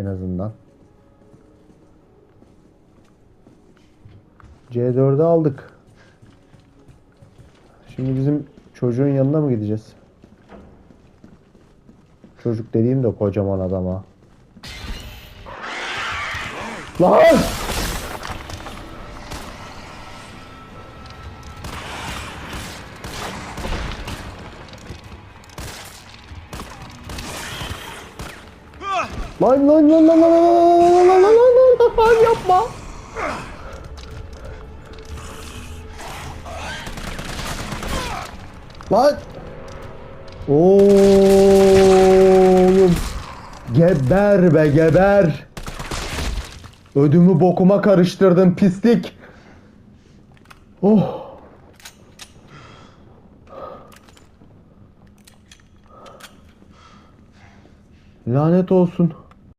en azından. C4'ü aldık. Şimdi bizim çocuğun yanına mı gideceğiz? Çocuk dediğim de kocaman adama. Lan! Lan lan lan lan lan lan lan lan lan lan yapma. Lan. Oğlum. Geber be geber. Ödümü bokuma karıştırdın pislik. Oh. Lanet olsun.